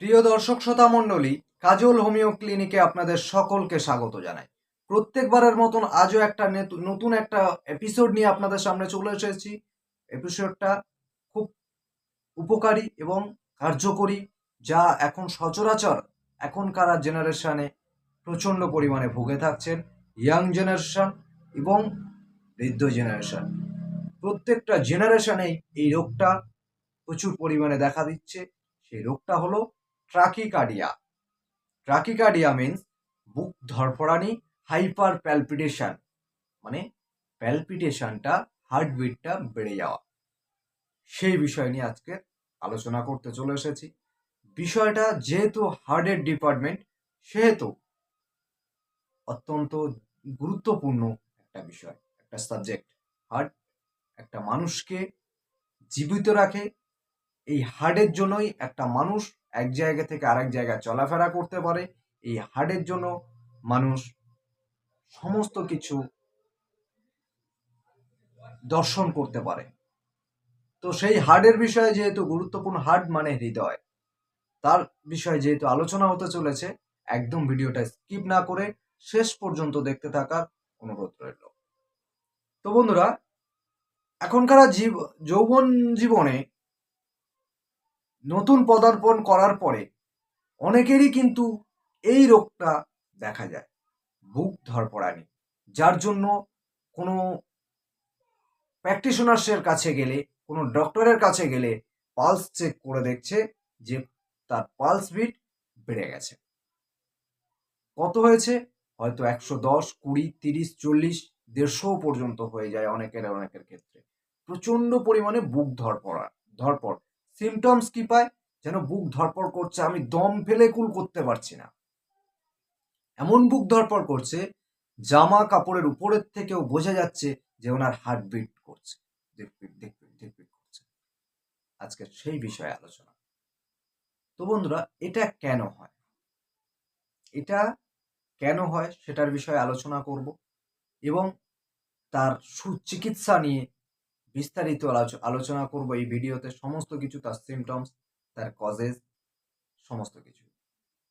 প্রিয় দর্শক শ্রোতা মণ্ডলী, কাজল হোমিও ক্লিনিকে আপনাদের সকলকে স্বাগত জানাই। প্রত্যেকবারের মতন আজও একটা নেতু- নতুন একটা এপিসোড নিয়ে আপনাদের সামনে চলে এসেছি। এপিসোডটা খুব উপকারী এবং কার্যকরী, যা এখন সচরাচর এখনকার জেনারেশনে প্রচণ্ড পরিমাণে ভুগে থাকছেন ইয়াং জেনারেশন এবং বৃদ্ধ জেনারেশন প্রত্যেকটা জেনারেশনেই এই রোগটা প্রচুর পরিমাণে দেখা দিচ্ছে। সেই রোগটা হলো ট্রাকিকার্ডিয়া ট্রাকিকার্ডিয়া মিন্স বুক ধরফরানি হাইপার প্যালপিটেশন মানে প্যালপিটেশনটা হার্টবিটটা বেড়ে যাওয়া। সেই বিষয় নিয়ে আজকে আলোচনা করতে চলে এসেছি। বিষয়টা যেহেতু হার্টের ডিপার্টমেন্ট সেহেতু অত্যন্ত গুরুত্বপূর্ণ একটা বিষয়, একটা সাবজেক্ট হার্ট একটা মানুষকে জীবিত রাখে, এই হার্টের জন্যই একটা মানুষ এক জায়গা থেকে আরেক জায়গায় চলাফেরা করতে পারে। এই হার্টের জন্য মানুষ সমস্ত কিছু দর্শন করতে পারে। তো সেই হার্টের বিষয়ে যেহেতু গুরুত্বপূর্ণ, হার্ট মানে হৃদয়। তার বিষয়ে যেহেতু আলোচনা হতে চলেছে, একদম ভিডিওটা স্কিপ না করে শেষ পর্যন্ত দেখতে থাকার অনুরোধ রইল। তো বন্ধুরা, এখনকার জীব যৌবন জীবনে নতুন পদার্পণ করার পরে অনেকেরই কিন্তু এই রোগটা দেখা যায় বুক ধরপড়ানি, যার জন্য কোনো প্র্যাকটিশনার্সের কাছে গেলে, কোনো ডক্টরের কাছে গেলে পালস চেক করে দেখছে যে তার পালস বিট বেড়ে গেছে। কত হয়েছে? হয়তো একশো দশ, কুড়ি, তিরিশ, চল্লিশ, দেড়শো পর্যন্ত হয়ে যায় অনেকের অনেকের ক্ষেত্রে। প্রচণ্ড পরিমাণে বুক ধরপড়া, ধরপড়। সিমটমস কি পায়? যেন বুক ধরপড় করছে, আমি দম ফেলে কুল করতে পারছি না। এমন বুক ধরপড় করছে, জামা কাপড়ের উপরের থেকেও বোঝা যাচ্ছে যে ওনার হার্টবিট করছে। করছে। আজকে সেই বিষয়ে আলোচনা। তো বন্ধুরা, এটা কেন হয়? এটা কেন হয় সেটার বিষয়ে আলোচনা করব এবং তার সুচিকিৎসা নিয়ে বিস্তারিত আলোচ- আলোচনা করব এই ভিডিওতে সমস্ত কিছু, তার সিমটমস তার কজেস সমস্ত কিছু।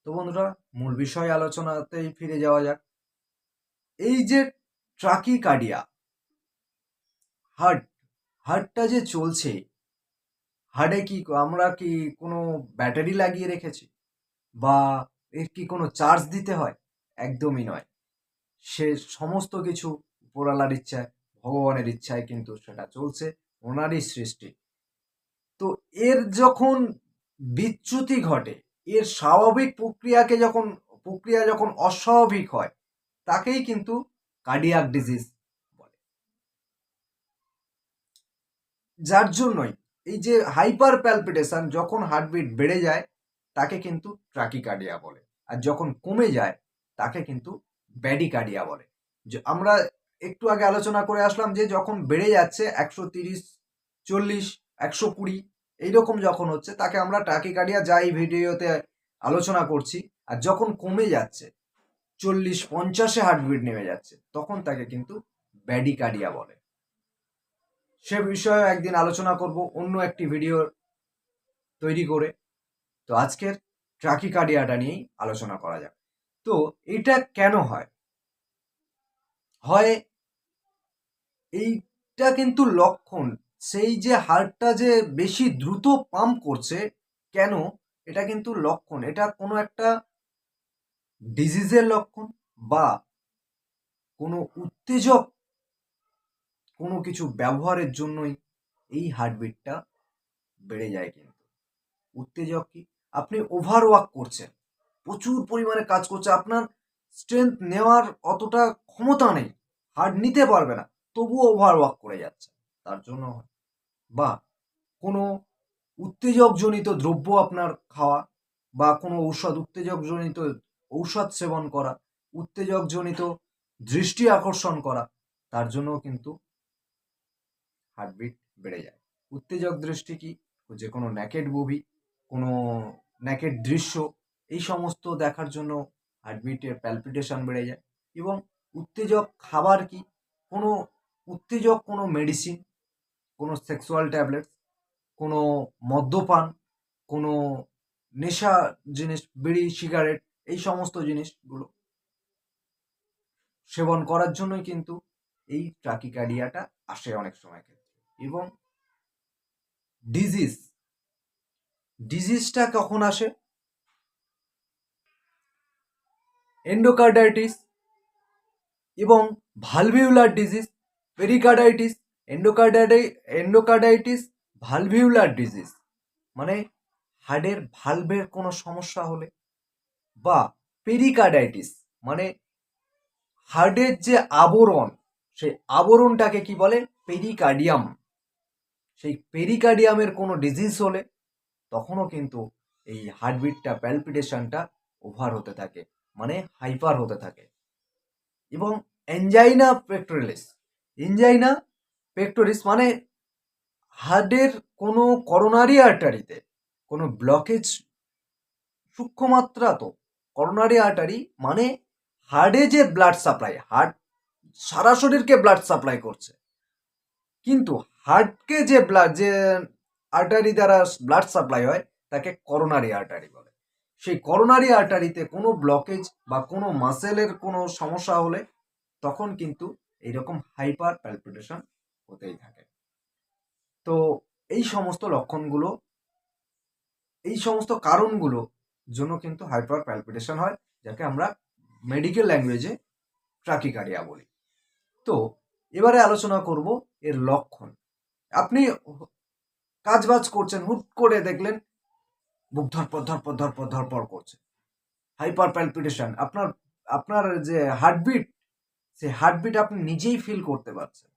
তো বন্ধুরা, মূল বিষয় আলোচনাতেই ফিরে যাওয়া যাক। এই যে ট্রাকিকার্ডিয়া হার্ট হার্টটা যে চলছে হার্টে কি আমরা কি কোনো ব্যাটারি লাগিয়ে রেখেছি? বা এর কি কোনো চার্জ দিতে হয়? একদমই নয়। সে সমস্ত কিছু উপরালার ইচ্ছায় ভগবানের ইচ্ছায় কিন্তু সেটা চলছে, ওনারই সৃষ্টি। তো এর যখন বিচ্যুতি ঘটে, এর স্বাভাবিক প্রক্রিয়াকে যখন, প্রক্রিয়া যখন অস্বাভাবিক হয়, তাকেই কিন্তু কার্ডিয়াক ডিজিজ বলে। যার জন্যই এই যে হাইপার প্যালপিটেশন যখন হার্টবিট বেড়ে যায়, তাকে কিন্তু ট্রাকিকার্ডিয়া বলে। আর যখন কমে যায়, তাকে কিন্তু ব্যাডিকার্ডিয়া বলে। আমরা একটু আগে আলোচনা করে আসলাম যে যখন বেড়ে যাচ্ছে একশো তিরিশ, চল্লিশ, একশো কুড়ি এইরকম যখন হচ্ছে, তাকে আমরা ট্রাকিকার্ডিয়া যা এই ভিডিওতে আলোচনা করছি, আর যখন কমে যাচ্ছে, চল্লিশ, পঞ্চাশে হার্টবিট নেমে যাচ্ছে, তখন তাকে কিন্তু ব্যাডিকার্ডিয়া বলে। সে বিষয়ে একদিন আলোচনা করব, অন্য একটি ভিডিও তৈরি করে। তো আজকের ট্রাকিকার্ডিয়াটা নিয়েই আলোচনা করা যাক। তো এটা কেন হয়? হয় এইটা কিন্তু লক্ষণ। সেই যে হার্টটা যে বেশি দ্রুত পাম্প করছে, কেন? এটা কিন্তু লক্ষণ। এটা কোনো একটা ডিজিজের লক্ষণ বা কোনো উত্তেজক কোনো কিছু ব্যবহারের জন্যই এই হার্টবিটটা বেড়ে যায় কিন্তু। উত্তেজক কি? আপনি ওভার ওয়ার্ক করছেন, প্রচুর পরিমাণে কাজ করছে, আপনার স্ট্রেংথ নেওয়ার অতটা ক্ষমতা নেই হার্ট নিতে পারবে না। তবুও ওভার ওয়ার্ক করে যাচ্ছে। তার জন্য। বা কোনো উত্তেজকজনিত দ্রব্য আপনার খাওয়া বা কোনো ঔষধ, উত্তেজকজনিত ঔষধ সেবন করা, উত্তেজকজনিত দৃষ্টি আকর্ষণ করা, তার জন্য কিন্তু হার্টবিট বেড়ে যায়। উত্তেজক দৃষ্টি কি? যে কোনো ন্যাকেড মুভি কোনো ন্যাকেড দৃশ্য, এই সমস্ত দেখার জন্য হার্টবিটের প্যালপিটেশন বেড়ে যায়। এবং উত্তেজক খাবার কি? কোনো উত্তেজক কোনো মেডিসিন কোনো সেক্সুয়াল ট্যাবলেটস কোনো মদ্যপান, কোনো নেশা জিনিস, বিড়ি সিগারেট এই সমস্ত জিনিসগুলো সেবন করার জন্যই কিন্তু এই ট্রাকিকার্ডিয়াটা আসে অনেক সময় ক্ষেত্রে। এবং ডিজিজ ডিজিজটা কখন আসে? এন্ডোকার্ডাইটিস এবং ভালভিউলার ডিজিজ পেরিকার্ডাইটিস এন্ডোকার্ডাইটাই এন্ডোকার্ডাইটিস ভালভিউলার ডিজিজ মানে হার্টের ভালভের কোনো সমস্যা হলে বা পেরিকার্ডাইটিস মানে হার্টের যে আবরণ, সেই আবরণটাকে কি বলে? পেরিকার্ডিয়াম সেই পেরিকার্ডিয়ামের কোনো ডিজিজ হলে তখনও কিন্তু এই হার্টবিটটা প্যালপিটেশনটা ওভার হতে থাকে মানে হাইপার হতে থাকে। এবং এনজাইনা পেক্টোরিলিস এনজাইনা পেক্টোরিস মানে হার্টের কোনো করোনারি আর্টারিতে কোনো ব্লকেজ সূক্ষ্মমাত্রা তো করোনারি আর্টারি মানে হার্টে যে ব্লাড সাপ্লাই হার্ট সারা শরীরকে ব্লাড সাপ্লাই করছে। কিন্তু হার্টকে যে ব্লাড যে আর্টারি দ্বারা ব্লাড সাপ্লাই হয়, তাকে করোনারি আর্টারি বলে। সেই করোনারি আর্টারিতে কোনো ব্লকেজ বা কোনো মাসেলের কোনো সমস্যা হলে তখন কিন্তু এইরকম হাইপার প্যালপিটেশন হতেই থাকে। তো এই সমস্ত লক্ষণগুলো, এই সমস্ত কারণগুলো জন্য কিন্তু হাইপার প্যালপিটেশন হয়, যাকে আমরা মেডিকেল ল্যাঙ্গুয়েজে ট্রাকিকারিয়া বলি। তো এবারে আলোচনা করব এর লক্ষণ। আপনি কাজ বাজ করছেন, হুট করে দেখলেন বুক ধরপর ধরপর ধরপর ধরপর করছে। হাইপার প্যালপিটেশন আপনার আপনার যে হার্টবিট সেই হার্টবিট আপনি নিজেই ফিল করতে পারছেন।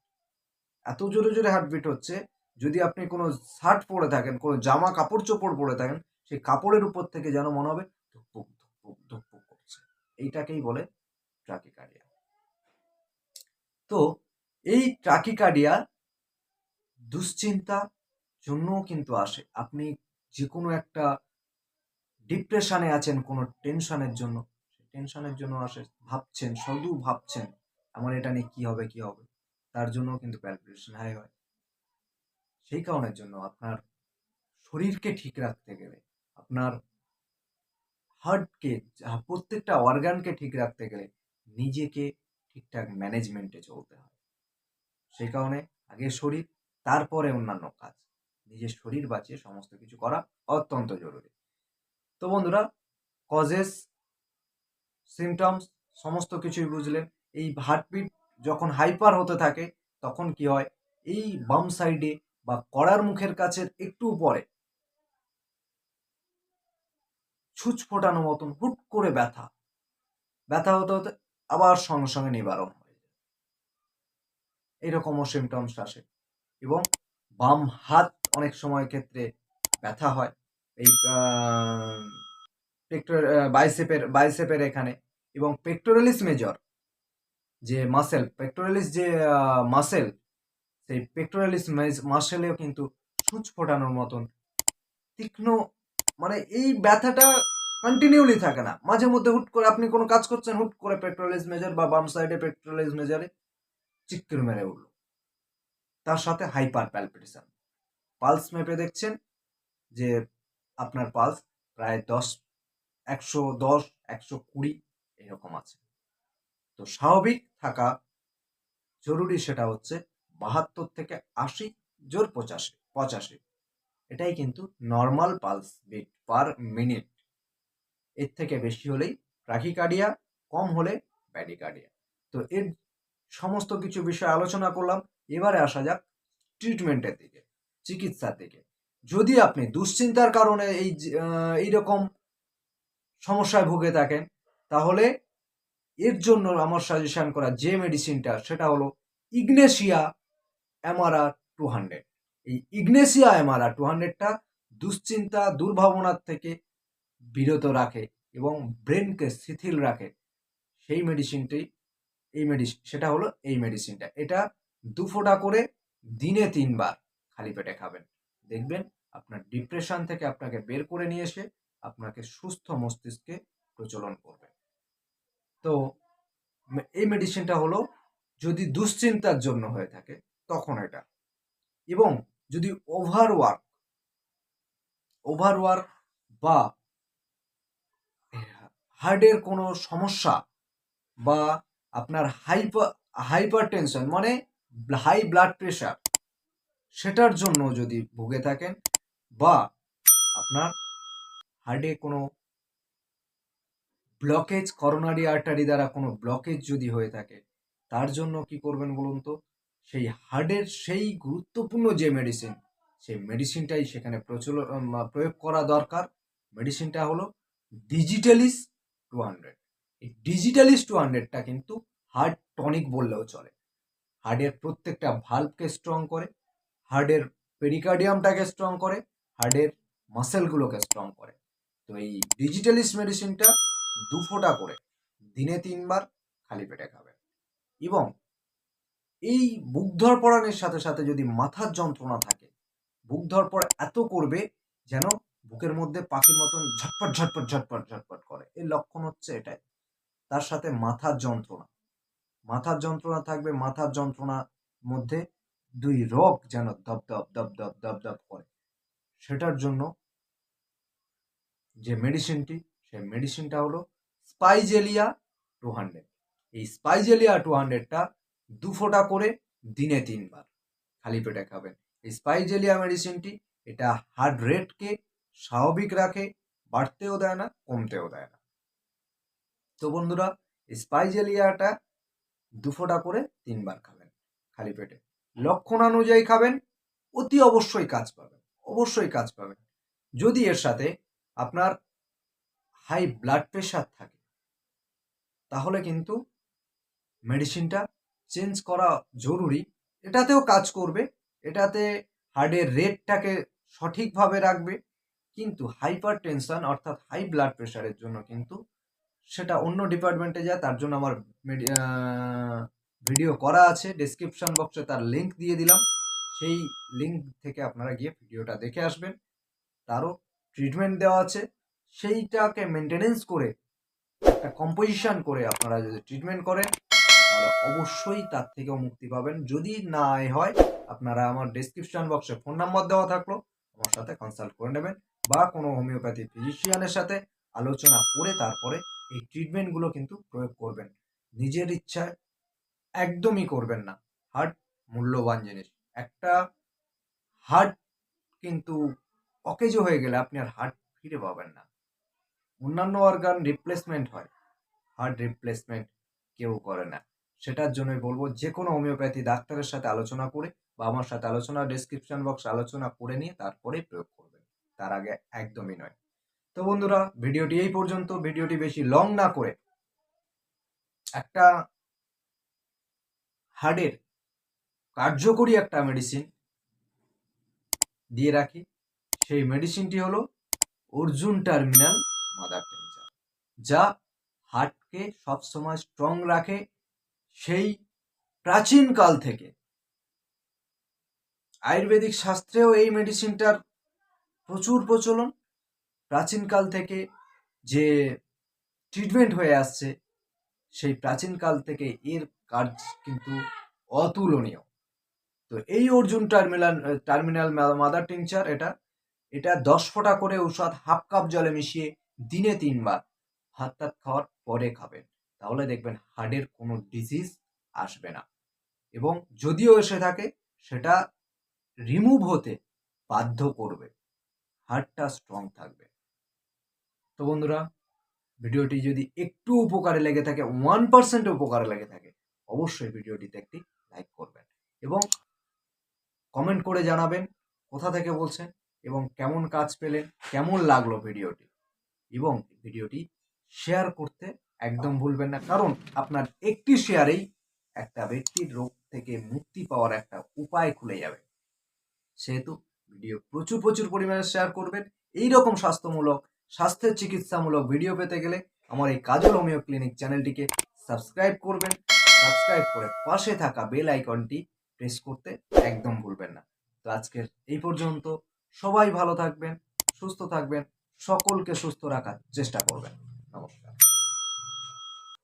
এত জোরে জোরে হার্টবিট হচ্ছে, যদি আপনি কোনো শার্ট পরে থাকেন, কোনো জামা কাপড় চোপড় পরে থাকেন, সেই কাপড়ের উপর থেকে যেন মনে হবে ধুকপুক ধুকপুক ধুকপুক করছে। এইটাকেই বলে ট্রাকিকার্ডিয়া তো এই ট্রাকিকার্ডিয়া দুশ্চিন্তা জন্যও কিন্তু আসে। আপনি যে কোনো একটা ডিপ্রেশনে আছেন কোনো টেনশনের জন্য টেনশনের জন্য আসে। ভাবছেন শুধু ভাবছেন আমার এটা নিয়ে কী হবে কী হবে? তার জন্য কিন্তু প্যালপিটেশন হাই হয়। সেই কারণের জন্য আপনার শরীরকে ঠিক রাখতে গেলে, আপনার হার্টকে প্রত্যেকটা অর্গানকে ঠিক রাখতে গেলে নিজেকে ঠিকঠাক ম্যানেজমেন্টে চলতে হয়। সেই কারণে আগে শরীর, তারপরে অন্যান্য কাজ। নিজের শরীর বাঁচিয়ে সমস্ত কিছু করা অত্যন্ত জরুরি। তো বন্ধুরা কজেস সিমটমস সমস্ত কিছুই বুঝলেন। এই হার্টবিট যখন হাইপার হতে থাকে, তখন কি হয়? এই বাম সাইডে বা কড়ার মুখের কাছের একটু পরে ছুঁচ ফোটানো মতন হুট করে ব্যথা। ব্যথা হতে হতে আবার সঙ্গে সঙ্গে নিবারণ হয়ে যায়। এরকমও সিমটমস আসে। এবং বাম হাত অনেক সময় ক্ষেত্রে ব্যথা হয়। এই বাইসেপের বাইসেপের এখানে। এবং পেক্টোরালিস মেজর যে মাসেল পেক্টোরালিস যে মাসেল সেই পেক্টোরালিস মাসেলেও কিন্তু সূচ ফোটানোর মতন তীক্ষ্ণ মানে এই ব্যথাটা কন্টিনিউলি থাকে না। মাঝে মধ্যে হুট করে আপনি কোনো কাজ করছেন, হুট করে পেট্রোলিস মেজার বা বাম সাইডে পেট্রোলিস মেজারে চিক্কির মেরে উঠল। তার সাথে হাইপার প্যালপিটেশন পালস মেপে দেখছেন যে আপনার পালস প্রায় দশ, একশো দশ, একশো কুড়ি এরকম আছে। তো স্বাভাবিক থাকা জরুরি সেটা হচ্ছে বাহাত্তর থেকে আশি জোর পঁচাশি পঁচাশি। এটাই কিন্তু normal pulse beat per minute এর থেকে বেশি হলেই ট্রাকিকার্ডিয়া কম হলে ব্যাডিকার্ডিয়া তো এর সমস্ত কিছু বিষয় আলোচনা করলাম। এবারে আসা যাক ট্রিটমেন্টের দিকে, চিকিৎসার দিকে। যদি আপনি দুশ্চিন্তার কারণে এই এইরকম সমস্যায় ভুগে থাকেন, তাহলে এর জন্য আমার সাজেশন করা যে মেডিসিনটা সেটা হলো ইগনেশিয়া অ্যামারা টু হান্ড্রেড এই ইগনেশিয়া অ্যামারা টু হান্ড্রেডটা দুশ্চিন্তা, দুর্ভাবনার থেকে বিরত রাখে এবং ব্রেনকে শিথিল রাখে। সেই মেডিসিনটি এই মেডিসিন সেটা হলো এই মেডিসিনটা এটা দু ফোঁটা করে দিনে তিনবার খালি পেটে খাবেন। দেখবেন আপনার ডিপ্রেশন থেকে আপনাকে বের করে নিয়ে এসে আপনাকে সুস্থ মস্তিষ্কে প্রচলন করবে। তো এই মেডিসিনটা হলো যদি দুশ্চিন্তার জন্য হয়ে থাকে, তখন এটা। এবং যদি ওভারওয়ার্ক ওভারওয়ার্ক বা হার্টের কোনো সমস্যা বা আপনার হাইপার হাইপার টেনশন মানে হাই ব্লাড প্রেশার সেটার জন্য যদি ভুগে থাকেন বা আপনার হার্টে কোনো ব্লকেজ করোনারি আর্টারি দ্বারা কোনো ব্লকেজ যদি হয়ে থাকে তার জন্য কি করবেন বলুন তো? সেই হার্টের সেই গুরুত্বপূর্ণ যে মেডিসিন সেই মেডিসিনটাই সেখানে প্রচল উম, প্রয়োগ করা দরকার। মেডিসিনটা হলো ডিজিটালিস টু হান্ড্রেড এই ডিজিটালিস টু হান্ড্রেডটা কিন্তু হার্ট টনিক বললেও চলে। হার্টের প্রত্যেকটা ভাল্বকে স্ট্রং করে হার্টের পেরিকার্ডিয়ামটাকে স্ট্রং করে হার্টের মাসেলগুলোকে স্ট্রং করে। তো এই ডিজিটালিস মেডিসিনটা দু ফোঁটা করে। দিনে তিনবার খালি পেটে খাবেন। এবং এই বুক ধরপড়ানোর সাথে সাথে যদি মাথার যন্ত্রণা থাকে, বুক ধরপড় এত করবে যেন বুকের মধ্যে পাখির মতন ঝটপট ঝটপট ঝটপট ঝটপট করে। এর লক্ষণ হচ্ছে এটাই। তার সাথে মাথার যন্ত্রণা। মাথার যন্ত্রণা থাকবে, মাথার যন্ত্রণার মধ্যে দুই রগ যেন দপ দপ দপ দপ দপ দপ করে। সেটার জন্য যে মেডিসিনটি সেই মেডিসিনটা হলো স্পাইজেলিয়া টু হান্ড্রেড এই স্পাইজেলিয়া টু হান্ড্রেডটা দু ফোঁটা করে দিনে তিনবার খালি পেটে খাবেন। এই স্পাইজেলিয়া মেডিসিনটি এটা হার্ট রেটকে স্বাভাবিক রাখে, বাড়তেও দেয় না, কমতেও দেয় না। তো বন্ধুরা স্পাইজেলিয়াটা দু ফোঁটা করে তিনবার খাবেন খালি পেটে। লক্ষণ অনুযায়ী খাবেন, অতি অবশ্যই কাজ পাবেন, অবশ্যই কাজ পাবেন। যদি এর সাথে আপনার হাই ব্লাড প্রেশার থাকে। তাহলে কিন্তু মেডিসিনটা চেঞ্জ করা জরুরি। এটাতেও কাজ করবে। এটাতে হার্টের রেটটাকে সঠিকভাবে রাখবে। কিন্তু হাইপার টেনশন অর্থাৎ হাই ব্লাড প্রেশারের জন্য কিন্তু সেটা অন্য ডিপার্টমেন্টে যায়। তার জন্য আমার ভিডিও করা আছে। ডেসক্রিপশন বক্সে তার লিঙ্ক দিয়ে দিলাম। সেই লিঙ্ক থেকে আপনারা গিয়ে ভিডিওটা দেখে আসবেন। তারও ট্রিটমেন্ট দেওয়া আছে। সেইটাকে মেনটেনেন্স করে, একটা কম্পোজিশন করে আপনারা যদি ট্রিটমেন্ট করেন, তাহলে অবশ্যই তার থেকেও মুক্তি পাবেন। যদি না হয়, আপনারা আমার ডেসক্রিপশন বক্সে ফোন নাম্বার দেওয়া থাকল, আমার সাথে কনসাল্ট করে নেবেন বা কোনো হোমিওপ্যাথি ফিজিশিয়ানের সাথে আলোচনা করে তারপরে এই ট্রিটমেন্টগুলো কিন্তু প্রয়োগ করবেন। নিজের ইচ্ছায় একদমই করবেন না। হার্ট মূল্যবান জিনিস। একটা হার্ট কিন্তু অকেজো হয়ে গেলে আপনি আর হার্ট ফিরে পাবেন না। অন্যান্য অর্গান রিপ্লেসমেন্ট হয়। হার্ট রিপ্লেসমেন্ট কেউ করে না। সেটার জন্যই বলব যে কোনো হোমিওপ্যাথি ডাক্তারের সাথে আলোচনা করে বা আমার সাথে আলোচনা ডেসক্রিপশন বক্স আলোচনা করে নিয়ে তারপরে প্রয়োগ করবেন। তার আগে একদমই নয়। তো বন্ধুরা, ভিডিওটি এই পর্যন্ত। ভিডিওটি বেশি লং না করে একটা হার্টের কার্যকরী একটা মেডিসিন দিয়ে রাখি। সেই মেডিসিনটি হলো অর্জুন টার্মিনাল মাদার টেনচার যা হার্টকে সবসময় স্ট্রং রাখে সেই প্রাচীনকাল থেকে। আয়ুর্বেদিক শাস্ত্রেও এই মেডিসিনটার প্রচুর প্রচলন। প্রাচীনকাল থেকে যে ট্রিটমেন্ট হয়ে আসছে, সেই প্রাচীনকাল থেকে এর কাজ কিন্তু অতুলনীয়। তো এই Arjun terminal terminal mother tincture এটা এটা দশ ফোঁটা করে ঔষধ হাফ কাপ জলে মিশিয়ে দিনে তিনবার। ভাত টাত খাওয়ার পরে খাবেন। তাহলে দেখবেন হার্টের কোনো ডিজিজ আসবে না। এবং যদিও এসে থাকে, সেটা রিমুভ হতে বাধ্য করবে। হার্টটা স্ট্রং থাকবে। তো বন্ধুরা, ভিডিওটি যদি একটু উপকারে লেগে থাকে ওয়ান পার্সেন্ট উপকারে লেগে থাকে, অবশ্যই ভিডিওটিতে একটি লাইক করবেন এবং কমেন্ট করে জানাবেন, কোথা থেকে বলছেন এবং কেমন কাজ পেলেন, কেমন লাগল ভিডিওটি। এবং ভিডিওটি শেয়ার করতে একদম ভুলবেন না। কারণ আপনার একটি শেয়ারেই একটা ব্যক্তির রোগ থেকে মুক্তি পাওয়ার একটা উপায় খুলে যাবে। সেহেতু ভিডিও প্রচুর প্রচুর পরিমাণে শেয়ার করবেন। এই রকম স্বাস্থ্যমূলক স্বাস্থ্যের চিকিৎসামূলক ভিডিও পেতে গেলে আমার এই কাজল হোমিও ক্লিনিক চ্যানেলটিকে সাবস্ক্রাইব করবেন। সাবস্ক্রাইব করে পাশে থাকা বেল আইকনটি প্রেস করতে একদম ভুলবেন না। তো আজকের এই পর্যন্ত সবাই ভালো থাকবেন, সুস্থ থাকবেন। সকলকে সুস্থ রাখার চেষ্টা করবেন। নমস্কার।